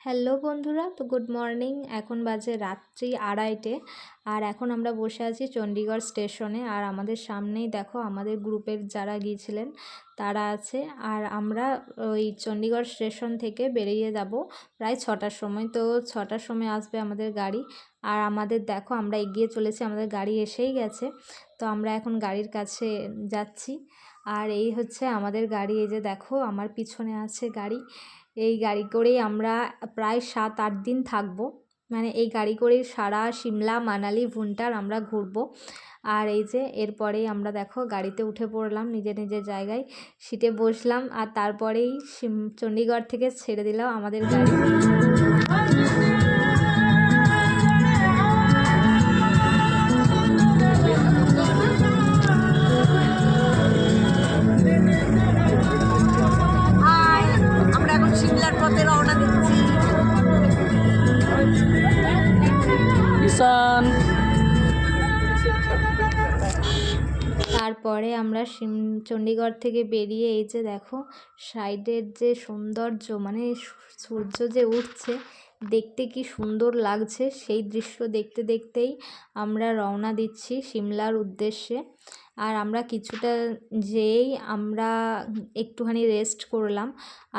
Hello বন্ধুরা, তো good morning. এখন বাজে রাত্রি আড়াইটে, আর এখন আমরা বসে আছি চণ্ডীগড় স্টেশনে। আর আমাদের সামনেই দেখো আমাদের গ্রুপের যারা গিয়েছিলেন, তারা আছে। আর আমরা ওই চণ্ডীগড় স্টেশন থেকে বেরিয়ে যাব প্রায় ছটার সময়। তো ছটার সময় আসবে আমাদের গাড়ি। আর আমাদের দেখো আমরা এগিয়ে চলেছি, আমাদের গাড়ি এসেই গেছে। তো আমরা এখন গাড়ির কাছে যাচ্ছি। আর এই হচ্ছে আমাদের গাড়ি, এই যে দেখো আমার পিছনে আছে গাড়ি। এই গাড়ি করেই আমরা প্রায় সাত, আট দিন থাকব। মানে এই গাড়ি করেই সারা সিমলা, মানালি ভুন্টার আমরা ঘুরব। আর এই যে এরপরেই আমরা দেখো গাড়িতে উঠে পড়লাম নিজের নিজের জায়গায়। সিটে বসলাম আর তারপরেই চণ্ডীগড় থেকে ছেড়ে দিলাম আমাদের গাড়ি। আমরা চণ্ডীগড় থেকে বেরিয়ে এই যে দেখো, সাইডের যে সৌন্দর্য মানে সূর্য যে উঠছে, দেখতে কি সুন্দর লাগছে। সেই দৃশ্য দেখতে দেখতেই আমরা রওনা দিচ্ছি সিমলার উদ্দেশ্যে। আর আমরা কিছুটা যেয়েই আমরা একটুখানি রেস্ট করলাম।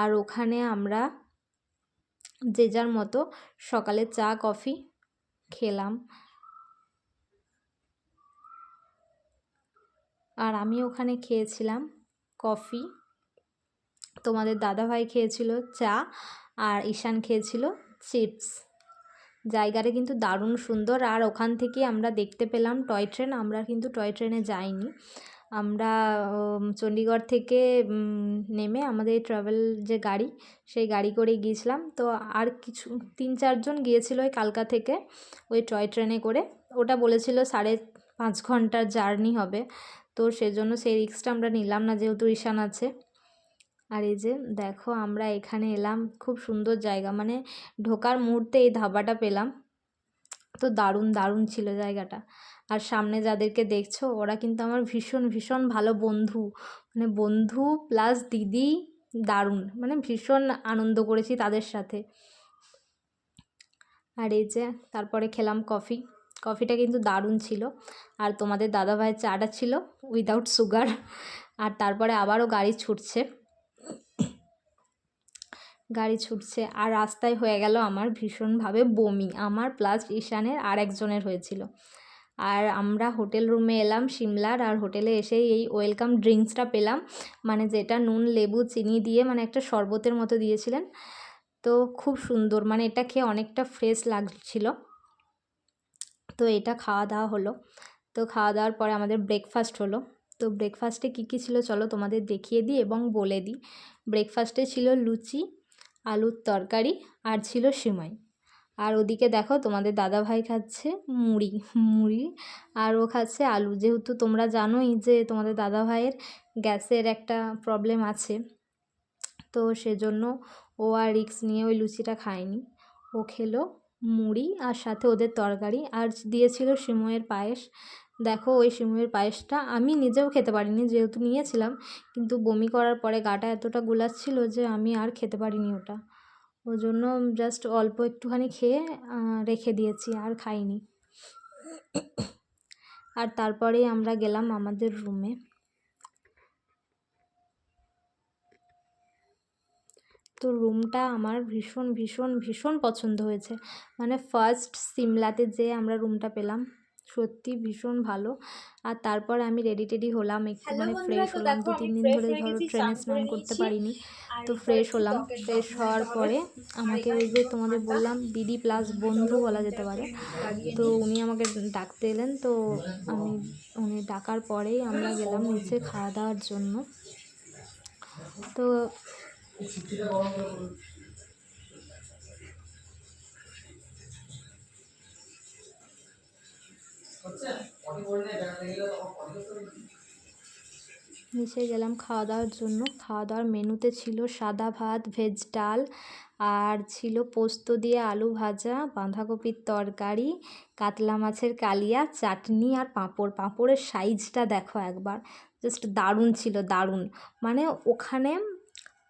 আর ওখানে আমরা যে যার মতো সকালে চা, কফি খেলাম। আর আমি ওখানে খেয়েছিলাম কফি। তোমাদের দাদাভাই খেয়েছিল চা আর ঈশান খেয়েছিল চিপস। জায়গাটা কিন্তু দারুণ সুন্দর। আর ওখান থেকে আমরা দেখতে পেলাম টয় ট্রেন। আমরা কিন্তু টয় ট্রেনে যাইনি। আমরা চণ্ডীগড় থেকে নেমে আমাদের ট্রাভেল যে গাড়ি, সেই গাড়ি করে গিয়েছিলাম। তো আর কিছু, তিন চারজন গিয়েছিল ওই কালকা থেকে ওই টয় ট্রেনে করে। ওটা বলেছিল সাড়ে পাঁচ ঘণ্টার জার্নি হবে। তো সেজন্য সেই রিক্সটা আমরা নিলাম না, যেহেতু ঈশান আছে। আর এই যে দেখো আমরা এখানে এলাম, খুব সুন্দর জায়গা মানে ঢোকার মুহূর্তে এই ধাবাটা পেলাম। তো দারুণ দারুণ ছিল জায়গাটা। আর সামনে যাদেরকে দেখছ, ওরা কিন্তু আমার ভীষণ ভীষণ ভালো বন্ধু। মানে বন্ধু প্লাস দিদি দারুণ মানে ভীষণ আনন্দ করেছি তাদের সাথে। আর এই যে তারপরে খেলাম কফি কফিটা কিন্তু দারুণ ছিল। আর তোমাদের দাদাভাইয়ের চাটা ছিল উইদাউট সুগার আর তারপরে আবারও গাড়ি ছুটছে। গাড়ি ছুটছে আর রাস্তায় হয়ে গেল আমার ভীষণভাবে বমি। আমার প্লাস ঈশানের আর একজনের হয়েছিল। আর আমরা হোটেল রুমে এলাম সিমলার আর হোটেলে এসেই এই ওয়েলকাম ড্রিঙ্কসটা পেলাম। মানে যেটা নুন, লেবু, চিনি দিয়ে মানে একটা শরবতের মতো দিয়েছিলেন। তো খুব সুন্দর। মানে এটা খেয়ে অনেকটা ফ্রেশ লাগছিল। তো এটা খাওয়া দাওয়া হলো। তো খাওয়া দাওয়ার পরে আমাদের ব্রেকফাস্ট হলো। তো ব্রেকফাস্টে কী কী ছিল চলো তোমাদের দেখিয়ে দিই এবং বলে দিই। ব্রেকফাস্টে ছিল লুচি, আলুর তরকারি আর ছিল সিমাই। আর ওদিকে দেখো তোমাদের দাদাভাই খাচ্ছে মুড়ি মুড়ি আর ও খাচ্ছে আলু। যেহেতু তোমরা জানোই যে তোমাদের দাদা ভাইয়ের গ্যাসের একটা প্রবলেম আছে, তো সেজন্য ও আর রিক্স নিয়ে ওই লুচিটা খায়নি। ও খেলো মুড়ি আর সাথে ওদের তরকারি। আর দিয়েছিল সিমইয়ের পায়েস। দেখো ওই সিমইয়ের পায়েসটা আমি নিজেও খেতে পারিনি, যেহেতু নিয়েছিলাম। কিন্তু বমি করার পরে গাটা এতটা গোলাচ্ছিল যে আমি আর খেতে পারিনি ওটা। ওই জন্য জাস্ট অল্প একটুখানি খেয়ে রেখে দিয়েছি, আর খাইনি। আর তারপরেই আমরা গেলাম আমাদের রুমে তো রুমটা আমার ভীষণ ভীষণ ভীষণ পছন্দ হয়েছে। মানে ফার্স্ট সিমলাতে যে আমরা রুমটা পেলাম সত্যি ভীষণ ভালো। আর তারপর আমি রেডি টেডি হলাম একটু মানে ফ্রেশ হলাম। দু তিন দিন ধরে ধরো ট্রেনে স্নান করতে পারিনি তো ফ্রেশ হলাম। ফ্রেশ হওয়ার পরে আমাকে ওই যে তোমাদের বললাম দিদি প্লাস বন্ধু বলা যেতে পারে তো উনি আমাকে ডাকতে এলেন তো আমি উনি ডাকার পরেই আমরা গেলাম নিচে খাওয়া দাওয়ার জন্য। তো নিচে গেলাম খাওয়া দাওয়ার জন্য। খাওয়া দাওয়ার মেনুতে ছিল সাদা ভাত, ভেজ ডাল, আর ছিল পোস্ত দিয়ে আলু ভাজা, বাঁধাকপির তরকারি, কাতলা মাছের কালিয়া, চাটনি আর পাঁপড়। পাঁপড়ের সাইজটা দেখো একবার। জাস্ট দারুণ ছিল, দারুণ। মানে ওখানে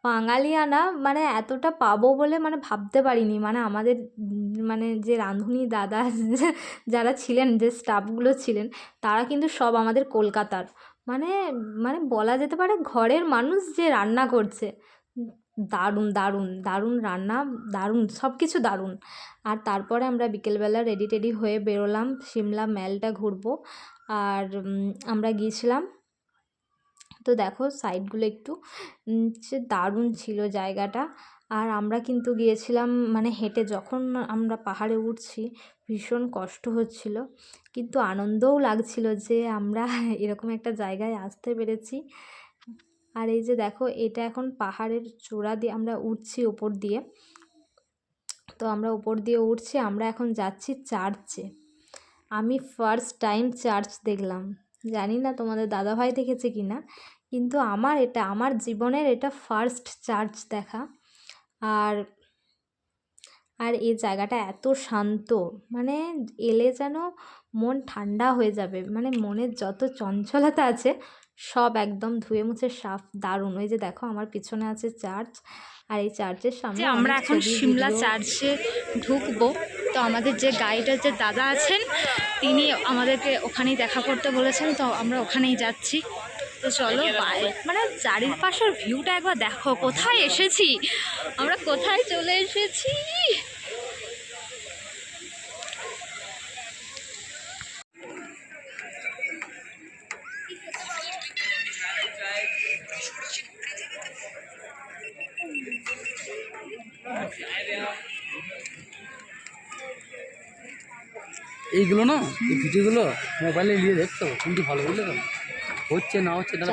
বাঙালিয়ানা মানে এতটা পাবো বলে মানে ভাবতে পারিনি। মানে আমাদের মানে যে রাঁধুনি দাদা যারা ছিলেন, যে স্টাফগুলো ছিলেন, তারা কিন্তু সব আমাদের কলকাতার। মানে মানে বলা যেতে পারে ঘরের মানুষ যে রান্না করছে। দারুণ দারুণ দারুণ রান্না, দারুণ সব কিছু দারুণ। আর তারপরে আমরা বিকেলবেলা রেডি টেডি হয়ে বেরোলাম, সিমলা ম্যালটা ঘুরবো। আর আমরা গিয়েছিলাম তো দেখো সাইডগুলো একটু দারুণ ছিল জায়গাটা। আর আমরা কিন্তু গিয়েছিলাম মানে হেঁটে যখন আমরা পাহাড়ে উঠছি, ভীষণ কষ্ট হচ্ছিল। কিন্তু আনন্দও লাগছিল যে আমরা এরকম একটা জায়গায় আসতে পেরেছি। আর এই যে দেখো, এটা এখন পাহাড়ের চূড়া দিয়ে আমরা উঠছি ওপর দিয়ে। তো আমরা ওপর দিয়ে উঠছি, আমরা এখন যাচ্ছি চার্চে। আমি ফার্স্ট টাইম চার্চ দেখলাম। জানি না তোমাদের দাদাভাই দেখেছে কি না কিন্তু আমার এটা আমার জীবনের এটা ফার্স্ট চার্চ দেখা। আর আর এই জায়গাটা এত শান্ত মানে এলে যেন মন ঠান্ডা হয়ে যাবে মানে মনের যত চঞ্চলতা আছে সব একদম ধুয়ে মুছে সাফ দারুণ। ওই যে দেখো আমার পিছনে আছে চার্চ আর এই চার্চের সামনে আমরা এখন সিমলা চার্চে ঢুকবো। তো আমাদের যে গাইডের যে দাদা আছেন, তিনি আমাদেরকে ওখানেই দেখা করতে বলেছেন, তো আমরা ওখানেই যাচ্ছি। তো চলো মানে চারিপাশের ভিউটা একবার দেখো, কোথায় এসেছি? আমরা কোথায় চলে এসেছি? এইগুলো না এই ভিডিওগুলো মোবাইলে নিয়ে দেখতো কিন্তু ভালো বুঝলে তো হচ্ছে না হচ্ছে না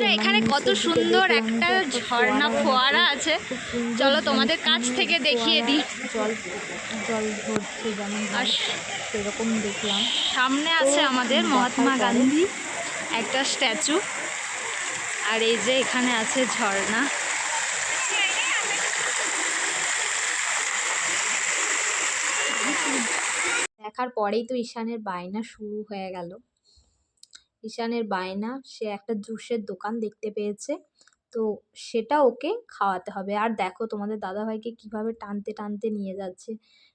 তো এখানে মানে কত সুন্দর একটা ঝর্ণা ফোয়ারা আছে। চলো তোমাদের কাছ থেকে দেখিয়ে দিই। জল জল ঝরছে যেমন আর সেরকম দেখলাম। সামনে আছে আমাদের মহাত্মা গান্ধী একটা স্ট্যাচু। আর এই যে এখানে আছে ঝর্ণা। দেখার পরেই তো ঈশানের বায়না শুরু হয়ে গেল। ঈশানের বায়না, সে একটা জুসের দোকান দেখতে পেয়েছে। তো সেটা ওকে খাওয়াতে হবে। আর দেখো তোমাদের দাদাভাইকে কীভাবে টানতে টানতে নিয়ে যাচ্ছে।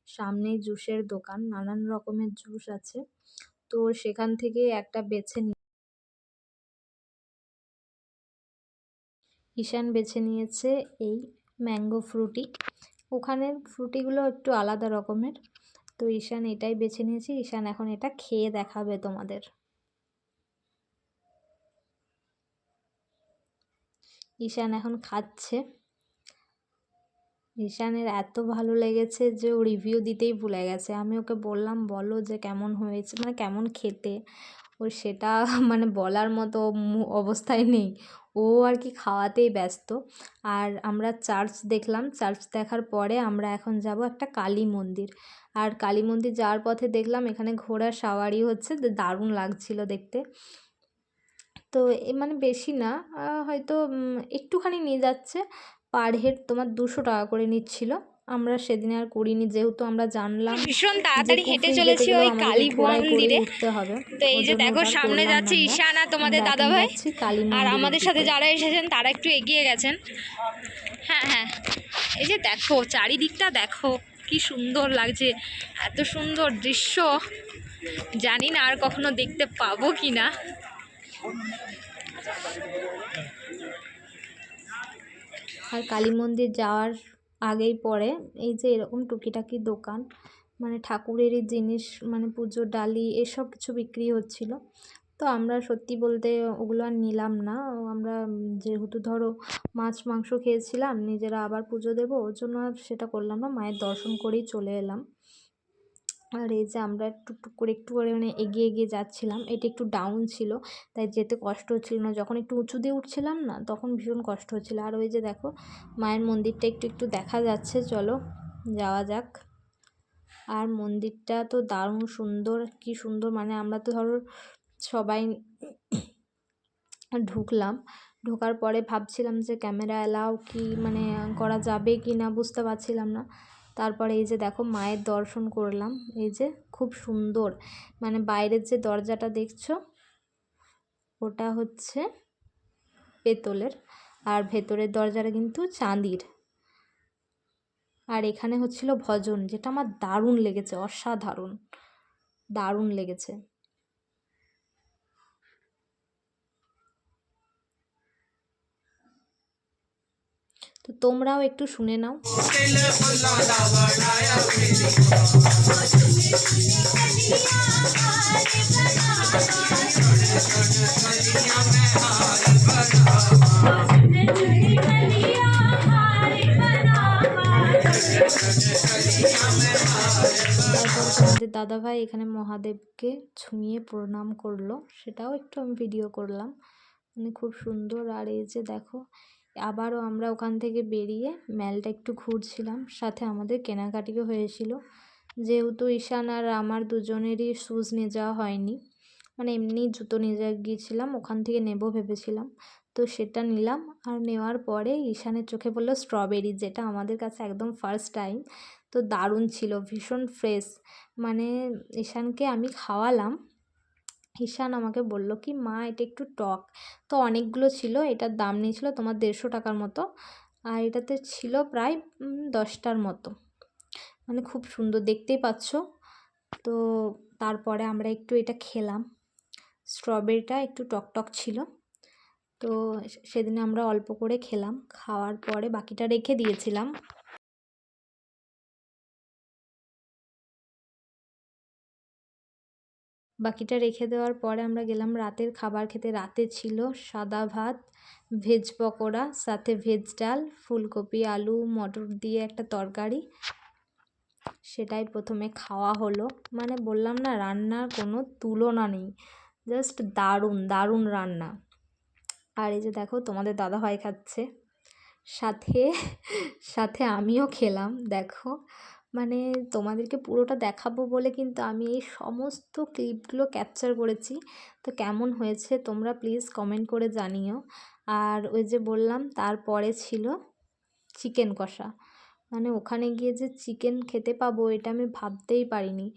সামনেই জুসের দোকান, নানান রকমের জুস আছে। তো সেখান থেকে একটা বেছে নি ঈশান বেছে নিয়েছে এই ম্যাঙ্গো ফ্রুটি। ওখানের ফ্রুটিগুলো একটু আলাদা রকমের। তো ঈশান এটাই বেছে নিয়েছি। ঈশান এখন এটা খেয়ে দেখাবে তোমাদের। ঈশান এখন খাচ্ছে। ঈশানের এত ভালো লেগেছে যে ও রিভিউ দিতেই ভুলে গেছে। আমি ওকে বললাম, বলো যে কেমন হয়েছে মানে কেমন খেতে? ও সেটা মানে বলার মতো অবস্থায় নেই। ও আর কি খাওয়াতেই ব্যস্ত। আর আমরা চার্চ দেখলাম। চার্চ দেখার পরে আমরা এখন যাব একটা কালী মন্দির। আর কালী মন্দির যাওয়ার পথে দেখলাম এখানে ঘোড়ার সাওয়ারি হচ্ছে। দারুণ লাগছিল দেখতে। তো এ মানে বেশি না। হয়তো একটুখানি নিয়ে যাচ্ছে। পার হেড তোমার দুশো টাকা করে নিচ্ছিল। আমরা সেদিন আর করিনি যেহেতু আমরা জানলাম ভীষণ তাড়াতাড়ি হেঁটে চলেছি ওই কালী মন্দিরে তো এই যে দেখো সামনে যাচ্ছে। ঈশান তোমাদের দাদাভাই। কালী আর আমাদের সাথে যারা এসেছেন তারা একটু এগিয়ে গেছেন। হ্যাঁ হ্যাঁ। এই যে দেখো চারিদিকটা দেখো কি সুন্দর লাগছে। এত সুন্দর দৃশ্য। জানি না আর কখনো দেখতে পাবো কি না আর কালী মন্দির যাওয়ার আগেই পরে। এই যে এরকম টুকিটাকি দোকান মানে ঠাকুরেরই জিনিস মানে পুজোর ডালি, এসব কিছু বিক্রি হচ্ছিল। তো আমরা সত্যি বলতে ওগুলো আর নিলাম না। আমরা যেহেতু ধরো মাছ, মাংস খেয়েছিলাম, নিজেরা আবার পুজো দেবো, ওর জন্য আর সেটা করলাম না। মায়ের দর্শন করেই চলে এলাম। আর এই যে আমরা একটু করে একটু করে মানে এগিয়ে এগিয়ে যাচ্ছিলাম, এটা একটু ডাউন ছিল, তাই যেতে কষ্ট হচ্ছিল না। যখন একটু উঁচু দিয়ে উঠছিলাম না, তখন ভীষণ কষ্ট হচ্ছিল। আর ওই যে দেখো, মায়ের মন্দিরটা একটু একটু দেখা যাচ্ছে, চলো যাওয়া যাক। আর মন্দিরটা তো দারুণ সুন্দর, কি সুন্দর মানে আমরা তো ধরো সবাই ঢুকলাম। ঢোকার পরে ভাবছিলাম যে ক্যামেরা অ্যালাউ কি মানে করা যাবে কি না বুঝতে পারছিলাম না। তারপরে এই যে দেখো মায়ের দর্শন করলাম। এই যে খুব সুন্দর। মানে বাইরের যে দরজাটা দেখছ, ওটা হচ্ছে পেতলের। আর ভেতরের দরজাটা কিন্তু চাঁদির। আর এখানে হচ্ছিল ভজন, যেটা আমার দারুণ লেগেছে, অসাধারণ। দারুণ লেগেছে। তো তোমরাও একটু শুনে নাও। তোমাদের দাদাভাই এখানে মহাদেবকে ছুঁয়ে প্রণাম করল। সেটাও একটু আমি ভিডিও করলাম। মানে খুব সুন্দর। আর এই যে দেখো আবারও আমরা ওখান থেকে বেরিয়ে ম্যালটা একটু ঘুরছিলাম, সাথে আমাদের কেনাকাটিও হয়েছিল। যেহেতু ঈশান আর আমার দুজনেরই শ্যুজ নিয়ে যাওয়া হয়নি মানে এমনি জুতো নিয়ে যা গিয়েছিলাম, ওখান থেকে নেব ভেবেছিলাম। তো সেটা নিলাম আর নেওয়ার পরে ঈশানের চোখে পড়ল স্ট্রবেরি যেটা আমাদের কাছে একদম ফার্স্ট টাইম তো দারুণ ছিল, ভীষণ ফ্রেশ মানে ঈশানকে আমি খাওয়ালাম ঈশান আমাকে বলল, কি মা, এটা একটু টক। তো অনেকগুলো ছিল, এটার দাম নিয়েছিল তোমার দেড়শো টাকার মতো। আর এটাতে ছিল প্রায় দশটার মতো। মানে খুব সুন্দর, দেখতেই পাচ্ছ। তো তারপরে আমরা একটু এটা খেলাম। স্ট্রবেরিটা একটু টক টক ছিল। তো সেদিন আমরা অল্প করে খেলাম। খাওয়ার পরে বাকিটা রেখে দিয়েছিলাম। বাকিটা রেখে দেওয়ার পরে আমরা গেলাম রাতের খাবার খেতে। রাতে ছিল সাদা ভাত, ভেজ পকোড়া, সাথে ভেজ ডাল, ফুলকপি, আলু, মটর দিয়ে একটা তরকারি। সেটাই প্রথমে খাওয়া হলো। মানে বললাম না, রান্নার কোনো তুলনা নেই। জাস্ট দারুণ দারুণ রান্না। আর এই যে দেখো, তোমাদের দাদাভাই খাচ্ছে। সাথে সাথে আমিও খেলাম, দেখো। মানে তোমাদেরকে পুরোটা দেখাবো বলে কিন্তু আমি এই সমস্ত ক্লিপগুলো ক্যাপচার করেছি। তো কেমন হয়েছে তোমরা প্লিজ কমেন্ট করে জানিও। আর ওই যে বললাম, তারপরে ছিল চিকেন কষা। মানে ওখানে গিয়ে যে চিকেন খেতে পাবো এটা আমি ভাবতেই পারিনি।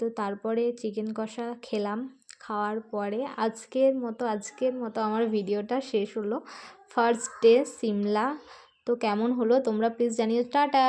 তো তারপরে চিকেন কষা খেলাম, খাওয়ার পরে আজকের মতো আজকের মতো আমার ভিডিওটা শেষ হলো। ফার্স্ট ডে সিমলা তো কেমন হলো তোমরা প্লিজ জানিও। টাটা!